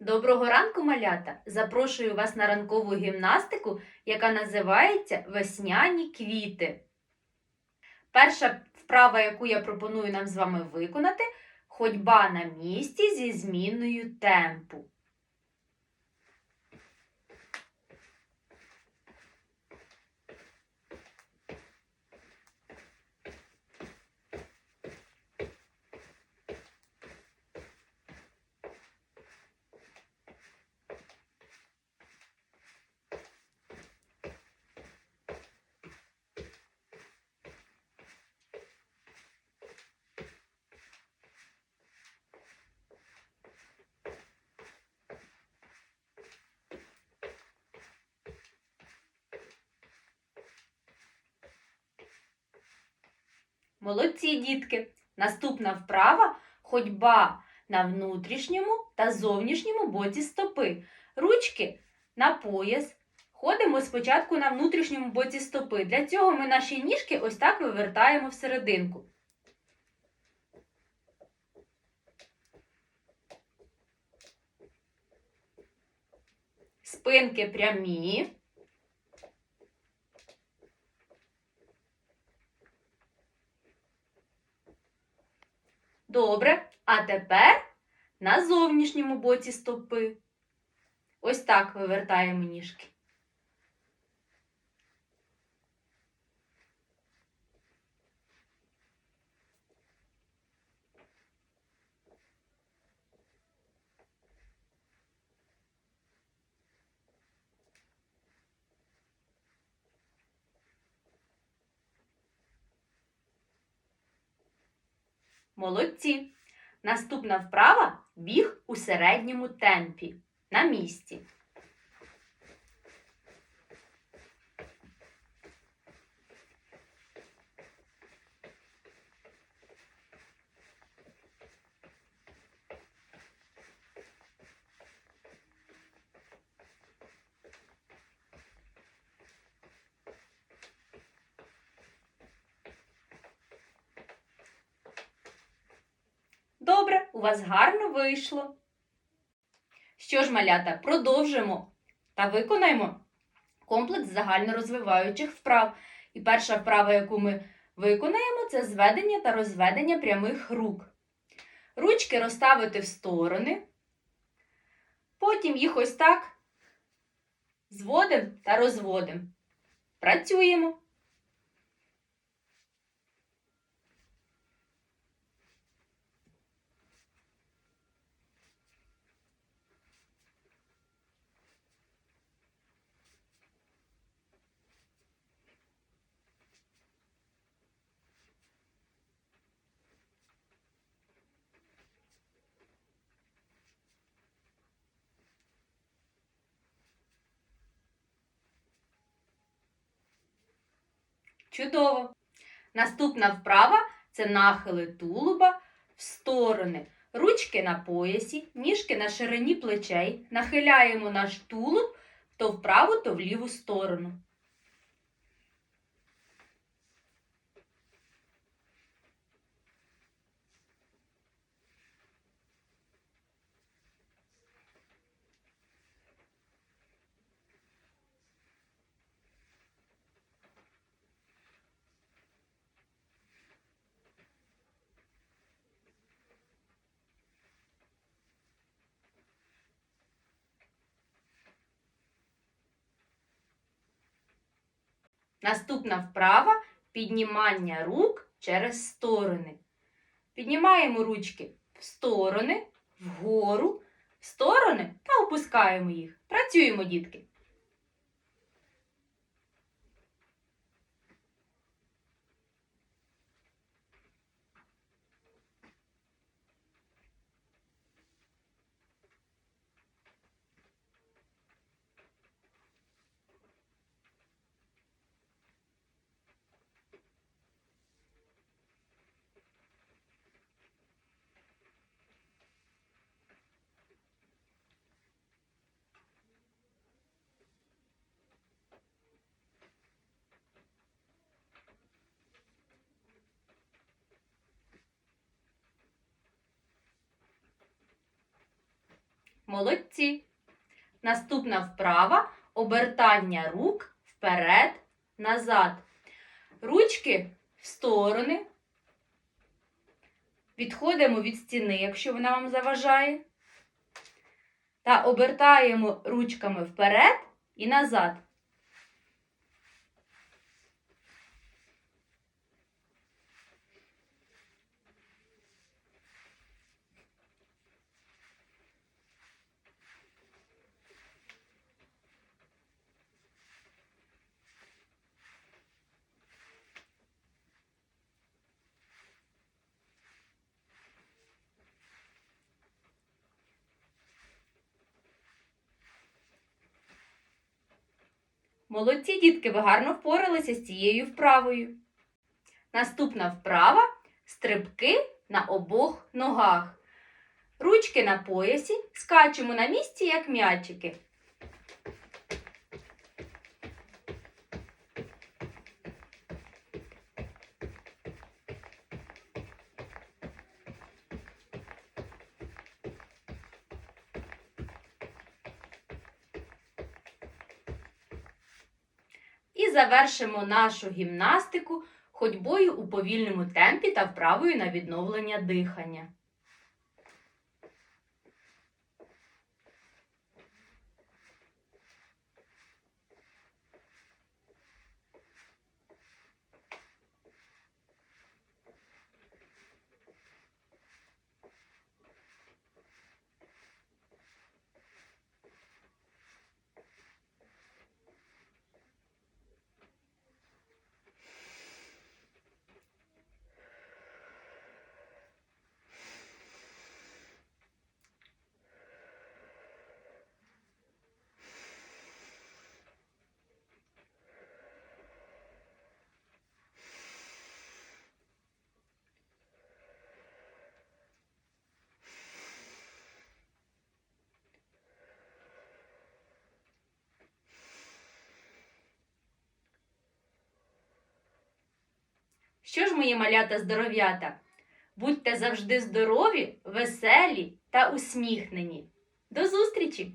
Доброго ранку, малята! Запрошую вас на ранкову гімнастику, яка називається Весняні квіти. Перша вправа, яку я пропоную нам з вами виконати, ходьба на місці зі зміною темпу. Молодці, дітки! Наступна вправа ходьба на внутрішньому та зовнішньому боці стопи. Ручки на пояс. Ходимо спочатку на внутрішньому боці стопи. Для цього ми наші ніжки ось так вивертаємо всерединку. Спинки прямі. Добре. А тепер на зовнішньому боці стопи. Ось так вивертаємо ніжки. Молодці. Наступна вправа біг у середньому темпі. На місці. Добре, у вас гарно вийшло. Що ж, малята, продовжимо та виконаємо комплекс загальнорозвиваючих вправ. І перша вправа, яку ми виконаємо, це зведення та розведення прямих рук. Ручки розставити в сторони, потім їх ось так зводимо та розводимо. Працюємо. Чудово! Наступна вправа це нахили тулуба в сторони. Ручки на поясі, ніжки на ширині плечей. Нахиляємо наш тулуб то в праву, то в ліву сторону. Наступна вправа піднімання рук через сторони. Піднімаємо ручки в сторони, вгору, в сторони та опускаємо їх. Працюємо, дітки. Молодці. Наступна вправа обертання рук вперед, назад. Ручки в сторони. Відходимо від стіни, якщо вона вам заважає. Та обертаємо ручками вперед і назад. Молодці дітки, ви гарно впоралися з цією вправою. Наступна вправа стрибки на обох ногах. Ручки на поясі, скачемо на місці, як м'ячики. Завершимо нашу гімнастику ходьбою у повільному темпі та вправою на відновлення дихання. Що ж, мої малята здоров'ята? Будьте завжди здорові, веселі та усміхнені. До зустрічі!